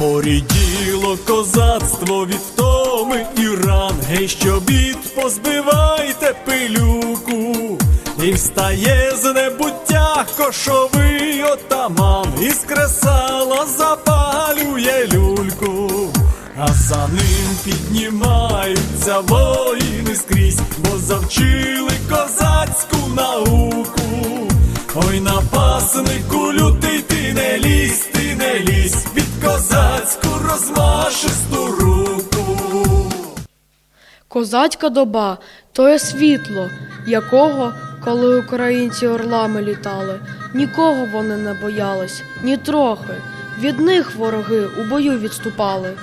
Поріділо козацтво від втоми і ран, гей, що бід позбивайте пилюку, і встає з небуття кошовий отаман, із кресала запалює люльку, а за ним піднімаються воїни скрізь, бо завчили козацьку науку. Ой, напаснику лютий ти не лізь, ти не лізь під козацьку розмашисту руку. Козацька доба то є світло, якого, коли українці орлами літали, нікого вони не боялись, ні трохи. Від них вороги у бою відступали.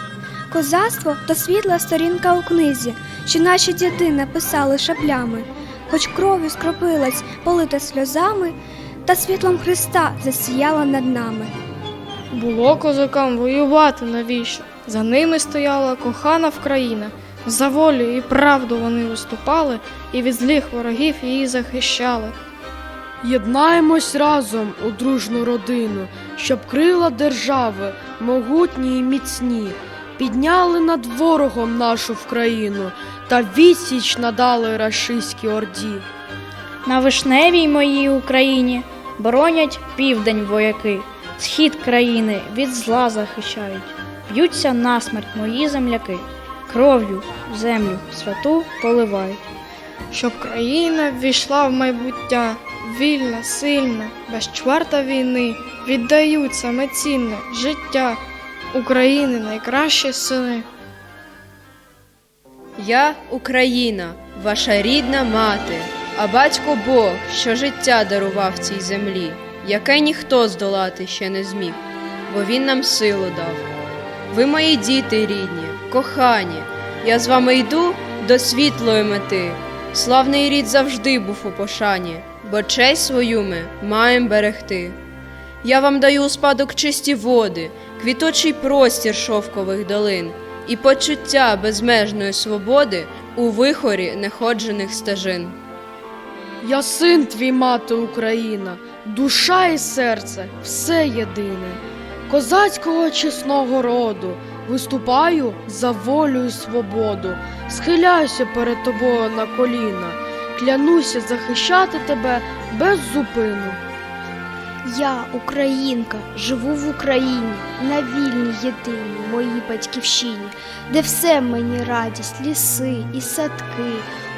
Козацтво то світла сторінка у книзі, що наші діди написали шаблями, хоч кров'ю скропилась, полита сльозами, та світлом Христа засіяла над нами. Було козакам воювати навіщо? За ними стояла кохана Вкраїна. За волю і правду вони виступали і від злих ворогів її захищали. Єднаємось разом у дружну родину, щоб крила держави, могутні і міцні, підняли над ворогом нашу Вкраїну та відсіч надали рашистській орді. На вишневій моїй Україні боронять південь вояки, схід країни від зла захищають, б'ються насмерть мої земляки, кров'ю землю святу поливають. Щоб країна ввійшла в майбуття, вільна, сильна, без чварта війни, віддають саме цінне життя України найкращі сини. Я Україна, ваша рідна мати, а батько Бог, що життя дарував цій землі, яке ніхто здолати ще не зміг, бо він нам силу дав. Ви мої діти рідні, кохані, я з вами йду до світлої мети. Славний рід завжди був у пошані, бо честь свою ми маєм берегти. Я вам даю у спадок чисті води, квіточий простір шовкових долин і почуття безмежної свободи у вихорі неходжених стежин. Я син твій мати Україна, душа і серце все єдине. Козацького чесного роду виступаю за волю і свободу, схиляюся перед тобою на коліна, клянуся захищати тебе без зупину. Я, українка, живу в Україні, на вільній єдиній моїй батьківщині, де все мені радість, ліси і садки,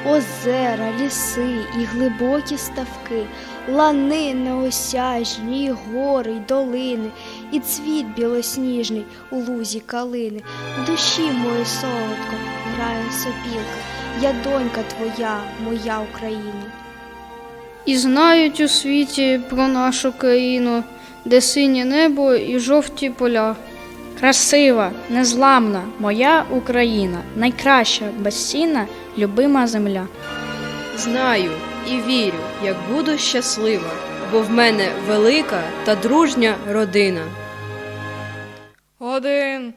озера, ліси і глибокі ставки, лани неосяжні, і гори й долини, і цвіт білосніжний у лузі калини. Душі моєї солодко грає сопілка, я донька твоя, моя Україна. І знають у світі про нашу країну, де синє небо і жовті поля. Красива, незламна моя Україна, найкраща, безцінна, любима земля. Знаю і вірю, як буду щаслива, бо в мене велика та дружня родина. Один,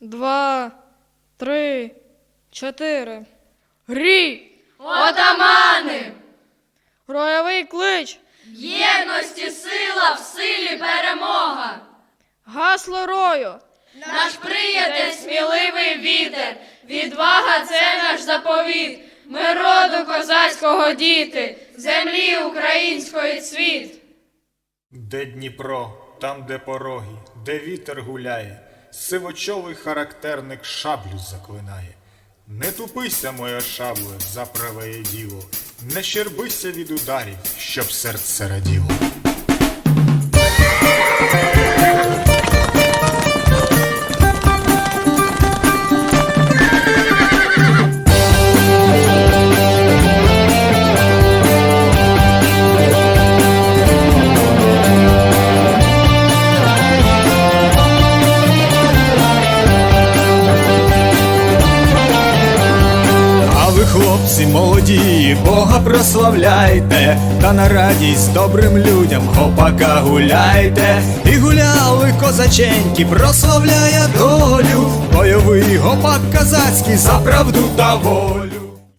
два, три, чотири. Грій! Отамани! Роєвий клич! Єдності сила в силі перемога. Гасло рою! Наш приятель сміливий вітер. Відвага це наш заповіт. Ми роду козацького діти, землі української цвіт. Де Дніпро, там, де пороги, де вітер гуляє, сивочолий характерник шаблю заклинає. Не тупися, моя шабле, за праве діло, не щербися від ударів, щоб серце раділо. Хлопці молоді, Бога прославляйте, та на радість добрим людям хопака гуляйте. І гуляли козаченьки, прославляє долю, бойовий гопак казацький за правду та волю.